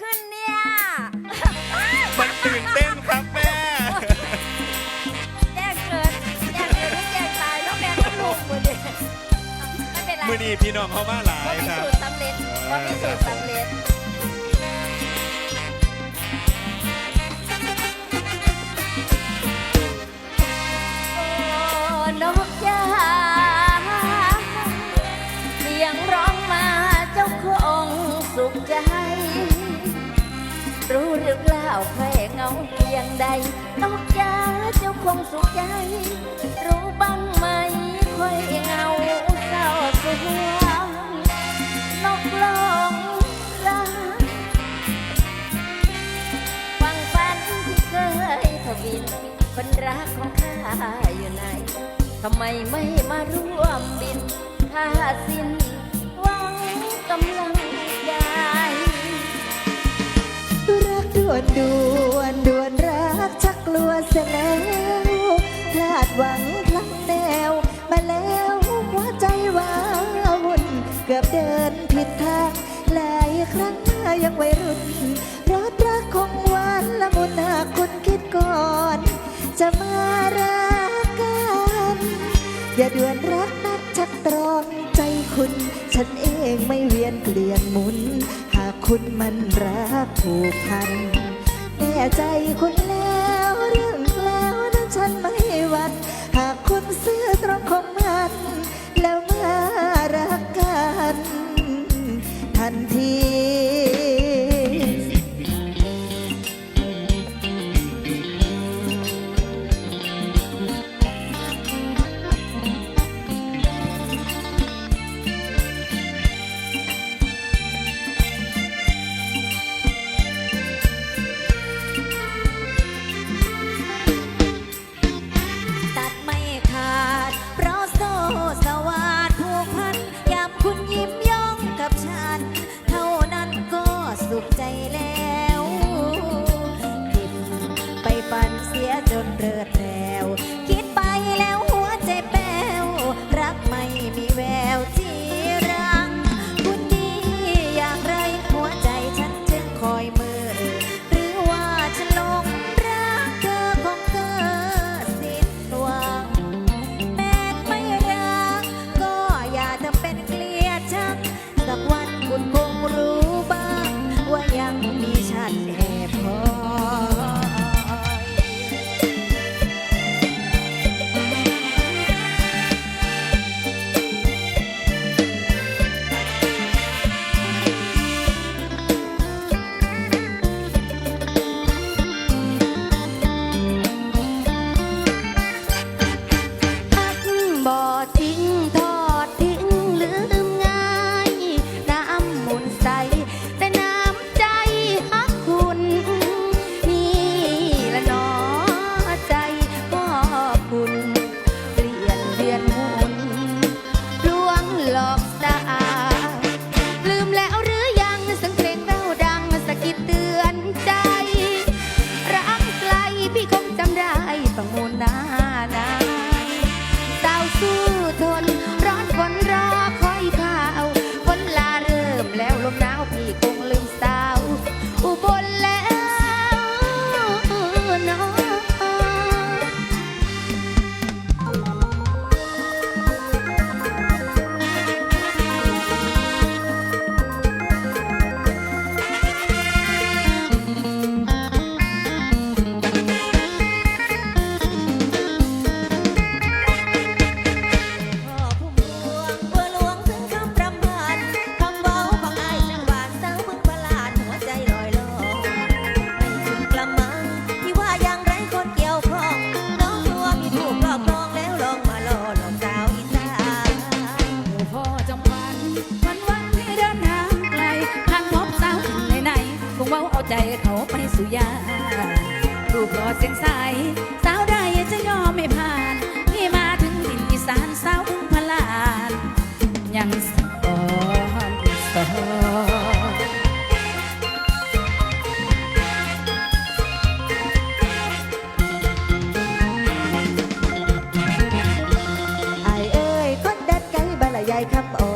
ขึ้นเนี่ย มันตื่นเต้นครับแม่แจ้งเกิดแจ้งเกิดไม่แจ้งตายแล้วแม่ก็ลุกมือดิไม่เป็นไรมือนี้พี่น้องเขามาหลาว่ายมีครับ สูตรสำเร็จว่ามีสูตรสำเร็จ ใดนกยาเจ้าคงสุขใจ รู้บ้างไหมค่อยเงาเศร้าสวงนกลองรักฟังฝันที่เคยทวิน คนรักของข้าอยู่ไหนทำไมไม่มาร่วมบินถ้าสิ้นหวังกำลังใจรักด่วนด่วนด่ หวังพลังแนว มาแล้วหัวใจว้าวุ่น เกือบเดินผิดทาง หลายครั้งยังวัยรุ่นรถรักคงหวานละมุนหากคุณคิดก่อน จะมารักกัน อย่าด่วนรักนักชักตรองใจคุณ ฉันเองไม่เวียนเปลี่ยนหมุน หากคุณมันรักผูกพันแน่ใจคุณแล้ว ใจแล้ว ยารูปหล่อเสียงใสสาวใดจะยอมไม่ผ่าน พี่มาถึงดินอีสานสาวถึงพลาน ยังสอนสอนไอายเอ้ยคนดัดไกลบาละยายคำอ่อ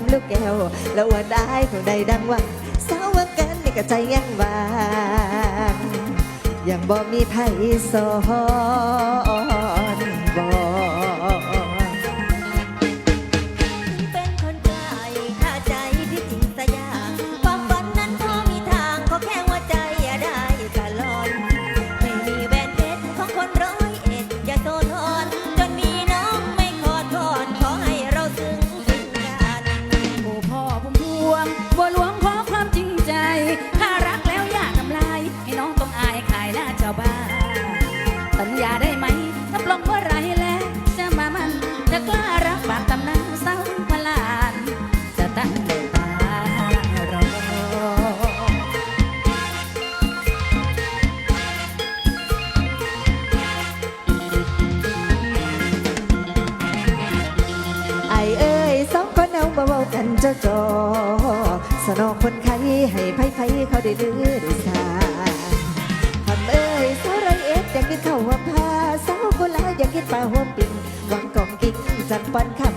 ำลูกแก้วแล้วว่าได้ผู้ใดดังว่าสาวกันนี่ก็ใจยังบางยังบ่มีไพสอน กันเจ้อจอสนองคนไข้ให้ไผ่ไผ่เขาได้ดื้อดูสาทำเอ้ยสาวไรเอ็ดอยากกินข้าวหัาสาวกุลาบอยากกินปลาหัวปิ่งวางกองกิ้งจันปันข้า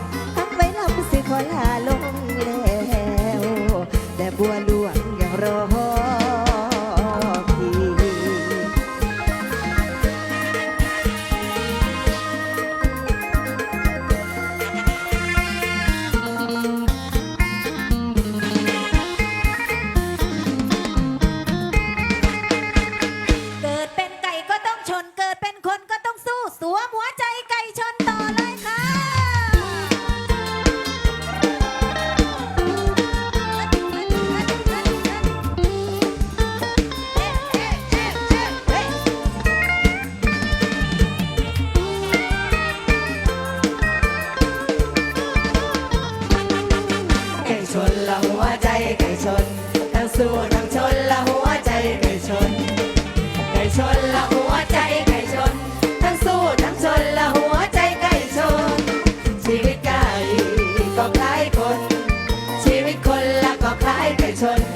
tight.